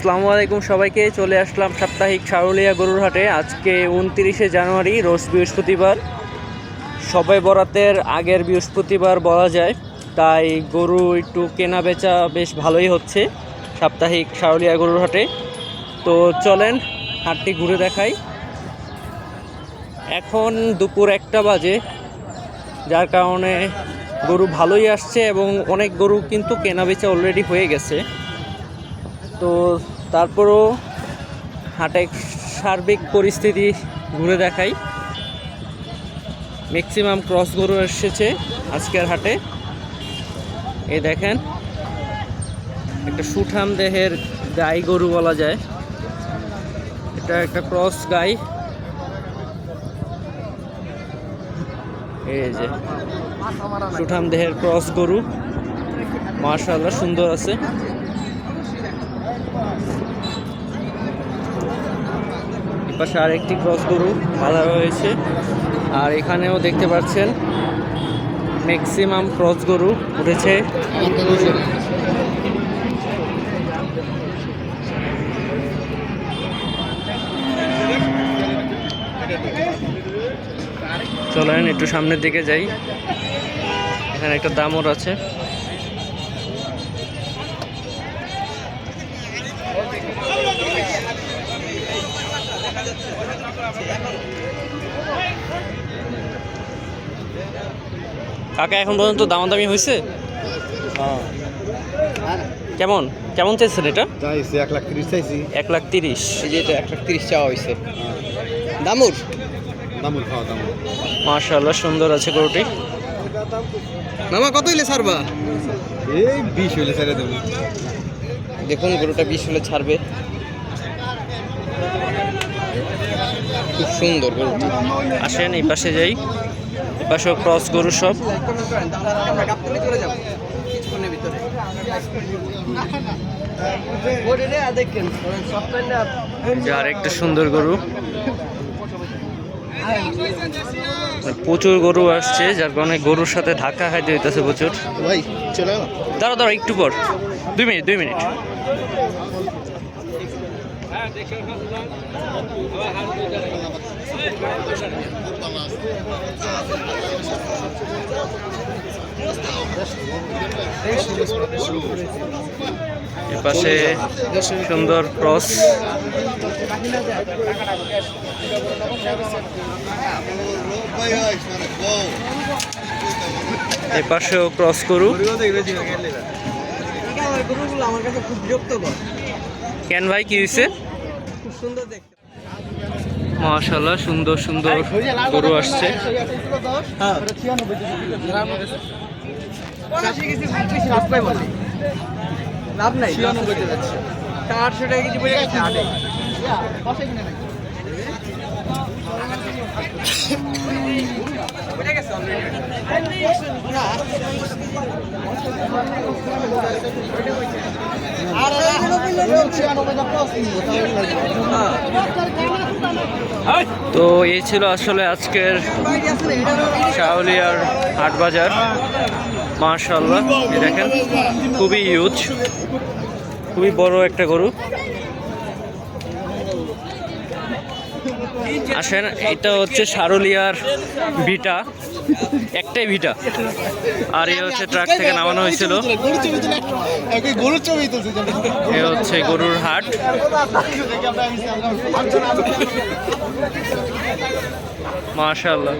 আসসালামু আলাইকুম সবাইকে, চলে আসলাম সাপ্তাহিক সারুলিয়া গরুর হাটে। আজকে উনত্রিশে জানুয়ারি, রোজ বৃহস্পতিবার। সবাই বরাতের আগের বৃহস্পতিবার বলা যায়, তাই গরু একটু কেনা বেচা বেশ ভালোই হচ্ছে সাপ্তাহিক সারুলিয়া গরুর হাটে। তো চলেন হাটটি ঘুরে দেখাই। এখন দুপুর একটা বাজে, যার কারণে গরু ভালোই আসছে এবং অনেক গরু কিন্তু কেনা বেচা অলরেডি হয়ে গেছে। তো তারপরও হাটে সার্বিক পরিস্থিতি ঘুরে দেখাই। ম্যাক্সিমাম ক্রস গরু এসেছে আজকের হাটে। এ দেখেন, একটা সুঠাম দেহের গাই গরু বলা যায়। এটা একটা ক্রস গাই। এই যে, সুঠাম দেহের ক্রস গরু। মার্শাল্লাহ সুন্দর আছে। পাশে আরেকটি ক্রস গরু বাঁধা রয়েছে। আর এখানেও দেখতে পাচ্ছেন ম্যাক্সিমাম ক্রস গরু উঠেছে। চলেন, একটু সামনের দিকে যাই। এখানে একটা দামর আছে। কাকা এখন পর্যন্ত দামাদামি হয়েছে? কেমন? কেমন চাইছেন এটা? চাইছি এক লাখ তিরিশ চাইছি। এক লাখ তিরিশ। এই যে এটা এক লাখ তিরিশ চাওয়া হয়েছে। দামুর? দামুর খাওয়া দামুর। মার্শাল্লাহ সুন্দর আছে গরুটি। মামা কত হইলে ছাড়বা? এই বিশ হইলে ছেড়ে দেবো। দেখুন গরুটা বিশ হলে ছাড়বে। খুব সুন্দর গরুটা। আসেন এই পাশে যাই। এই পাশেও ক্রস গরু সব। আরেকটা সুন্দর গরু। প্রচুর গরু আসছে যার কারণে গরুর সাথে ধাক্কা খাইতে হইতেছে প্রচুর। দাঁড়া দাঁড়া একটু পর। দুই মিনিট দুই মিনিট। এপাশে সুন্দর ক্রস। এপাশেও ক্রস করু। কেন ভাই, কি হয়েছে মাশাল্লাহ সুন্দর সুন্দর গরু আসছে। লাভ নাই আটশো টাকা কেজি পড়ে গেছে আটে। তো এই ছিল আসলে আজকের শাহলিয়ার হাট বাজার। মাশাল্লাহ দেখেন, খুবই ইউজ খুবই বড় একটা গরু। আসেন, এটা হচ্ছে সারুলিয়ার ভিটা, একটাই ভিটা। আর এ হচ্ছে ট্রাক থেকে নামানো হয়েছিল। এ হচ্ছে গরুর হাট। মাশাল্লাহ